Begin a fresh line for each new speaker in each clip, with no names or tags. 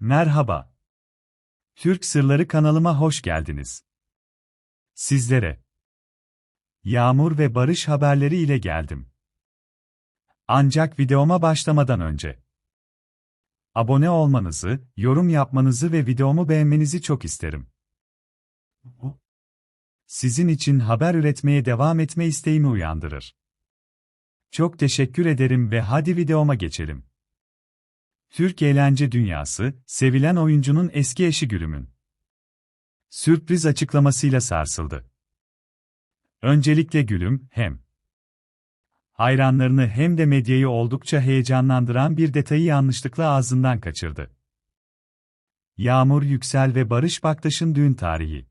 Merhaba. Türk Sırları kanalıma hoş geldiniz. Sizlere Yağmur ve Barış haberleri ile geldim. Ancak videoma başlamadan önce abone olmanızı, yorum yapmanızı ve videomu beğenmenizi çok isterim. Sizin için haber üretmeye devam etme isteğimi uyandırır. Çok teşekkür ederim ve hadi videoma geçelim. Türk eğlence dünyası, sevilen oyuncunun eski eşi Gülüm'ün sürpriz açıklamasıyla sarsıldı. Öncelikle Gülüm, hem hayranlarını hem de medyayı oldukça heyecanlandıran bir detayı yanlışlıkla ağzından kaçırdı. Yağmur Yüksel ve Barış Baktaş'ın düğün tarihi.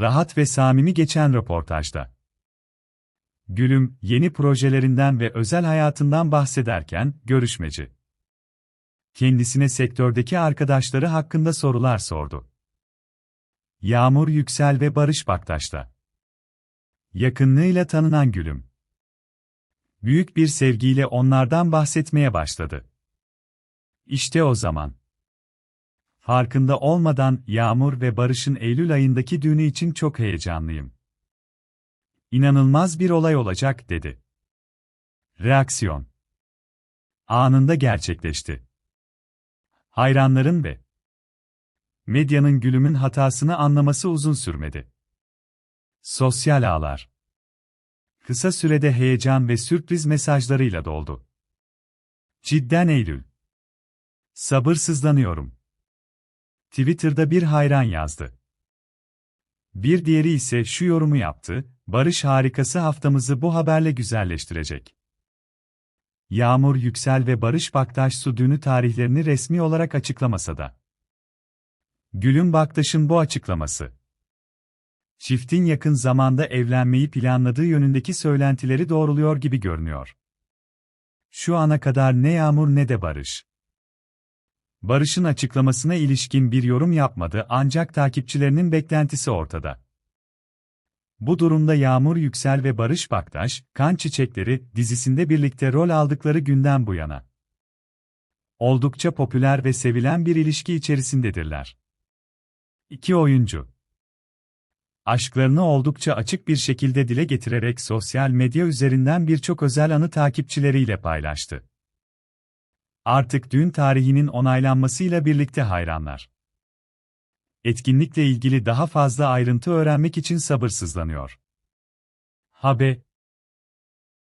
Rahat ve samimi geçen röportajda. Gülüm, yeni projelerinden ve özel hayatından bahsederken, görüşmeci kendisine sektördeki arkadaşları hakkında sorular sordu. Yağmur Yüksel ve Barış Baktaş'ta. Yakınlığıyla tanınan Gülüm. Büyük bir sevgiyle onlardan bahsetmeye başladı. İşte o zaman. Farkında olmadan Yağmur ve Barış'ın Eylül ayındaki düğünü için çok heyecanlıyım. İnanılmaz bir olay olacak dedi. Reaksiyon anında gerçekleşti. Hayranların ve medyanın gülümün hatasını anlaması uzun sürmedi. Sosyal ağlar kısa sürede heyecan ve sürpriz mesajlarıyla doldu. Cidden Eylül. Sabırsızlanıyorum. Twitter'da bir hayran yazdı. Bir diğeri ise şu yorumu yaptı, Barış harikası haftamızı bu haberle güzelleştirecek. Yağmur Yüksel ve Barış Baktaş su düğünü tarihlerini resmi olarak açıklamasa da. Gülüm Baktaş'ın bu açıklaması. Çiftin yakın zamanda evlenmeyi planladığı yönündeki söylentileri doğruluyor gibi görünüyor. Şu ana kadar ne Yağmur ne de Barış. Barış'ın açıklamasına ilişkin bir yorum yapmadı ancak takipçilerinin beklentisi ortada. Bu durumda Yağmur Yüksel ve Barış Baktaş, Kan Çiçekleri dizisinde birlikte rol aldıkları günden bu yana. Oldukça popüler ve sevilen bir ilişki içerisindedirler. İki oyuncu aşklarını oldukça açık bir şekilde dile getirerek sosyal medya üzerinden birçok özel anı takipçileriyle paylaştı. Artık düğün tarihinin onaylanmasıyla birlikte hayranlar etkinlikle ilgili daha fazla ayrıntı öğrenmek için sabırsızlanıyor. Habe